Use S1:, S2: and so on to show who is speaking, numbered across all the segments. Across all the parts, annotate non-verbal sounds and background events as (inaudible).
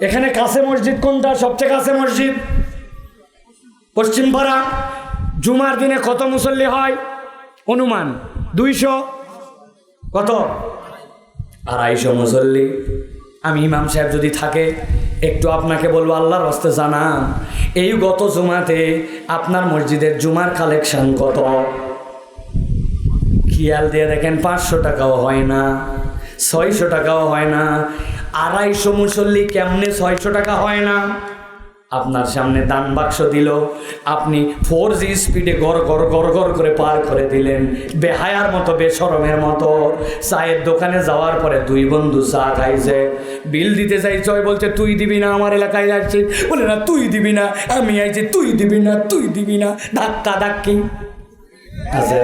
S1: এখানে কাছে মসজিদ কোনটা? সবচেয়ে কাছে মসজিদ? পশ্চিমপাড়া জুমার দিনে কত মুসল্লি হয়? অনুমান। দুইশো। কত? আড়াইশো মুসল্লি। আমি ইমাম সাহেব যদি থাকে, একটু আপনাকে বলব, আল্লাহর হস্তে জানান, এই গত জুমাতে আপনার মসজিদের জুমার কালেকশন কত? খেয়াল দিয়ে দেখেন, পাঁচশো টাকাও হয় না, ছয়শো টাকাও হয় না আড়াইশো মুসল্লি কেমনে ছয়শো টাকা হয় না? আপনার সামনে দান বাক্স দিল। আপনি ফোর জি স্পিডে গড় গড় গড় গড় করে পার করে দিলেন। বেহায়ার মতো, বেসরমের মতো। চায়ের দোকানে যাওয়ার পরে দুই বন্ধু চা খাইছে। বিল দিতে চাই চয় বলছে, তুই দিবি না, আমার এলাকায় যাচ্ছি বলে, না, তুই দিবি না, আমি আইছি, তুই দিবি না, তুই দিবি না। ধাক্কা ধাক্কি। আছে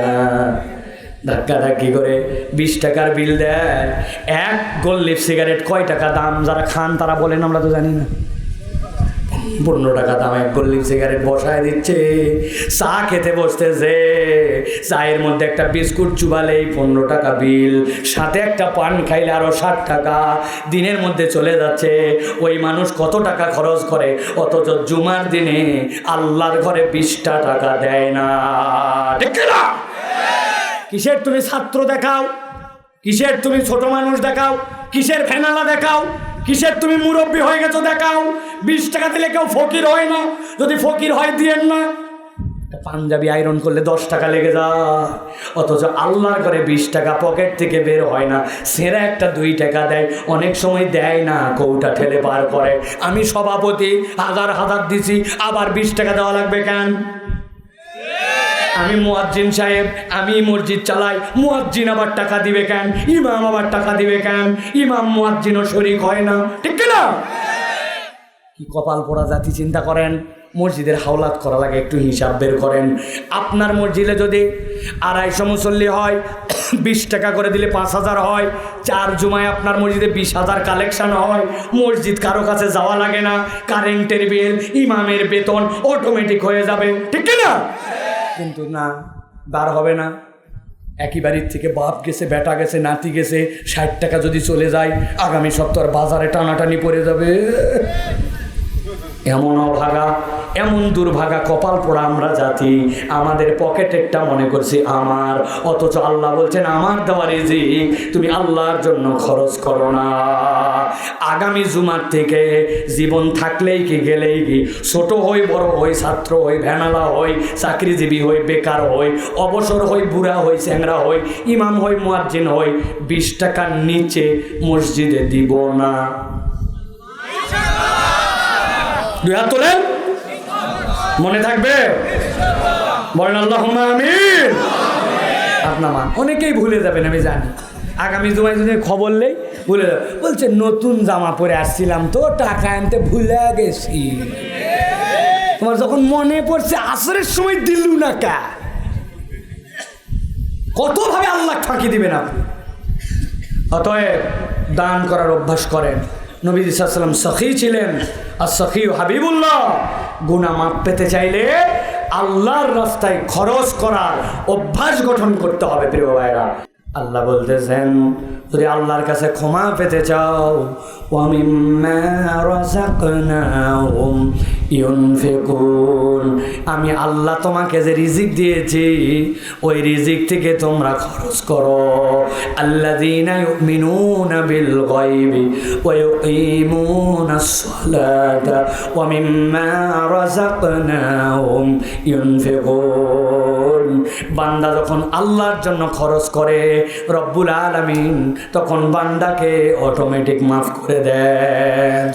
S1: ধাক্কা ধাক্কি করে বিশ টাকার বিল দেয়। এক গোল লিপ সিগারেট, কয় টাকা দাম? যারা খান তারা বলেন, আমরা তো জানি না। পনেরো টাকা দাম, এক গোল লিপ সিগারেট বসায় দিচ্ছে। চা খেতে বসতেছে। চায়ের মধ্যে একটা বিস্কুট চুবালেই পনেরো টাকা বিল। সাথে একটা পান খাইলে আরও ষাট টাকা। দিনের মধ্যে চলে যাচ্ছে। ওই মানুষ কত টাকা খরচ করে? অথচ জুমার দিনে আল্লাহর ঘরে বিশটা টাকা দেয় না। কিসের তুমি ছাত্র দেখাও? কিসের তুমি ছোট মানুষ দেখাও? কিসের ফেনালা দেখাও? কিসের তুমি মুরব্বী হয়ে গেছো দেখাও? বিশ টাকা দিলে কেউ ফকির হয় না। যদি ফকির হয়, দিয়েন না। পাঞ্জাবি আয়রন করলে দশ টাকা লেগে যায়। অথচ আল্লাহর করে বিশ টাকা পকেট থেকে বের হয় না। সেরা একটা দুই টাকা দেয়, অনেক সময় দেয় না, কৌটা ঠেলে পার করে। আমি সভাপতি, হাজার হাজার দিছি, আবার বিশ টাকা দেওয়া লাগবে কেন? আমি মুয়াজ্জিন সাহেব, আমি মসজিদ চালাই। মুয়াজ্জিন আবার টাকা দিবে কেন? ইমাম আবার টাকা দিবে কেন? ইমাম মুয়াজ্জিনও শরিক হয় না। ঠিক না কি কপাল পোড়া জাতি চিন্তা করেন? মসজিদের হাওলাত করা লাগে, একটু হিসাব বের করেন। আপনার মসজিদে যদি আড়াইশো মুসল্লি হয়, (coughs) বিশ টাকা করে দিলে পাঁচ হাজার হয়, চার জুমায় আপনার মসজিদে বিশ হাজার কালেকশান হয়, মসজিদ কারও কাছে যাওয়া লাগে না, কারেন্টের বিল, ইমামের বেতন অটোমেটিক হয়ে যাবে। ঠিক না কিন্তু না বার হবে না। একই বাড়ির থেকে বাপ গেছে, বেটা গেছে, নাতি গেছে, ষাট টাকা যদি চলে যায়, আগামী সপ্তাহ বাজারে টানাটানি পড়ে যাবে। এমন অভাগা, এমন দুর্ভাগা কপাল পোড়া আমরা জাতি। আমাদের পকেটেরটা মনে করছি আমার, অথচ আল্লাহ বলছেন, আমার দেওয়া রিজিক, তুমি আল্লাহর জন্য খরচ করো না। আগামী জুমার থেকে জীবন থাকলেই কি, গেলেই কি? ছোট হই, বড় হই, ছাত্র হই ভ্যানালা হই, চাকরিজীবী হই, বেকার হই, অবসর হই, বুড়া হই চ্যাংরা হই, ইমাম হই, মুয়াজ্জিন হই, বিশ টাকার নিচে মসজিদে দিব না। দুই হাত তোলেন। মনে থাকবে? আপনার মা অনেকেই ভুলে যাবেন, আমি জানি। আগামী জুমায় যদি খবর নেই, ভুলে যাবে বলছে, নতুন জামা পরে আসছিলাম তো, টাকা আনতে ভুলে গেছি। তোমার যখন মনে পড়ছে, আসরের সময় দিলু না কা? কতভাবে আল্লাহ ফাঁকি দিবেন আপনি? অতএব দান করার অভ্যাস করেন। নবী সাল্লাম সখী ছিলেন। আর সখি হাবিবুল্লাহ গুণা মাপ পেতে চাইলে আল্লাহর রাস্তায় খরচ করার অভ্যাস গঠন করতে হবে প্রিয় ভাইরা। আল্লাহ বলতেছেন, যদি আল্লাহর কাছে ক্ষমা পেতে চাও ইউনফিকুন আমি আল্লাহ তোমাকে যে রিজিক দিয়েছি, ওই রিজিক থেকে তোমরা খরচ করো। ইউমিনুনা বিল বান্দা যখন আল্লাহর জন্য খরচ করে, রব্বুল আলামিন তখন বান্দাকে অটোমেটিক মাফ করে দেন।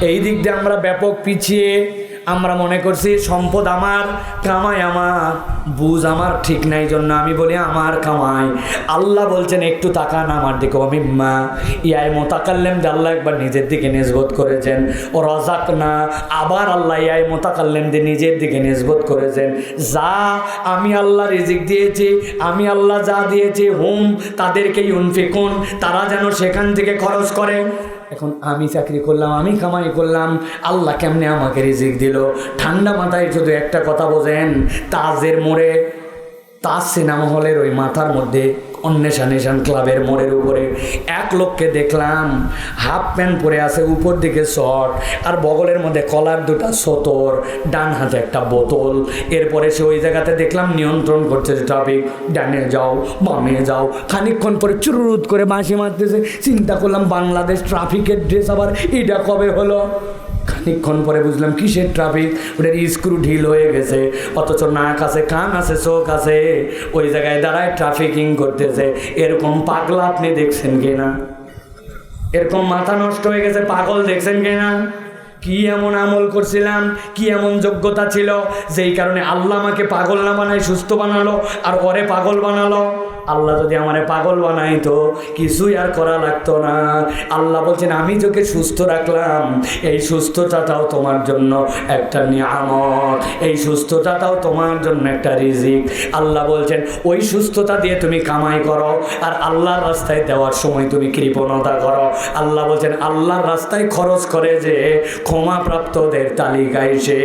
S1: এই দিক দিয়ে আমরা ব্যাপক পিছিয়ে আমরা মনে করছি সম্পদ আমার, কামাই আমার, বুঝ আমার, ঠিক নাই জন্য আমি বলি আমার কামাই। আল্লাহ বলছেন, একটু তাকান আমার দিকে অমিম্মা ইয়াই মোতাকাল্লেম যে আল্লাহ একবার নিজের দিকে নিজবোধ করেছেন। ও রজাক না, আবার আল্লাহ ইয়াই মোতাকাল্লেম দিয়ে নিজের দিকে নিজবোধ করেছেন। যা আমি আল্লাহ রিজিক দিয়েছি, আমি আল্লাহ যা দিয়েছি, হুম তাদেরকেই উনফিকুন তারা যেন সেখান থেকে খরচ করে। এখন আমি চাকরি করলাম, আমি কামাই করলাম, আল্লাহ কেমনে আমাকে রিজিক দিল? ঠান্ডা মাথায় শুধু একটা কথা বোঝেন, তাজের মোড়ে, তাজ সিনেমা হলের ওই মাথার মধ্যে অন্বেষা নেশান ক্লাবের মোড়ের উপরে। এক লোককে দেখলাম, হাফ প্যান্ট পরে আছে, উপর দিকে শর্ট, আর বগলের মধ্যে কলার দুটা সতর, ডান হাতে একটা বোতল। এরপরে সে ওই জায়গাতে দেখলাম নিয়ন্ত্রণ করছে ট্রাফিক ডানে যাও, বামে যাও। খানিকক্ষণ পরে চুরুত করে বাঁশি মারতেছে। চিন্তা করলাম, বাংলাদেশ ট্রাফিকের ড্রেস আবার এটা কবে হলো? খানিকক্ষণ পরে বুঝলাম কিসের ট্রাফিক ওটার স্ক্রু ঢিল হয়ে গেছে। অথচ নাক আছে, কান আছে, চোখ আছে। ওই জায়গায় দাঁড়ায় ট্রাফিকিং করতেছে। এরকম পাগলা আপনি দেখছেন কিনা এরকম মাথা নষ্ট হয়ে গেছে, পাগল দেখছেন কিনা কি এমন আমল করছিলাম? কি এমন যোগ্যতা ছিল? যেই কারণে আল্লাহ আমাকে পাগল না বানায়, সুস্থ বানালো, আর ওরে পাগল বানালো। আল্লাহ যদি আমারে পাগল বানাইতো, কিছুই আর করা লাগতো না। আল্লাহ বলছেন, আমি তোকে সুস্থ রাখলাম। এই সুস্থতাটাও তোমার জন্য একটা নিয়ামত। এই সুস্থতাটাও তোমার জন্য একটা রিজিক। আল্লাহ বলছেন, ওই সুস্থতা দিয়ে তুমি কামাই করো, আর আল্লাহর রাস্তায় দেওয়ার সময় তুমি কৃপণতা করো। আল্লাহ বলছেন, আল্লাহর রাস্তায় খরচ করে যে ক্ষমাপ্রাপ্তদের তালিকায় সে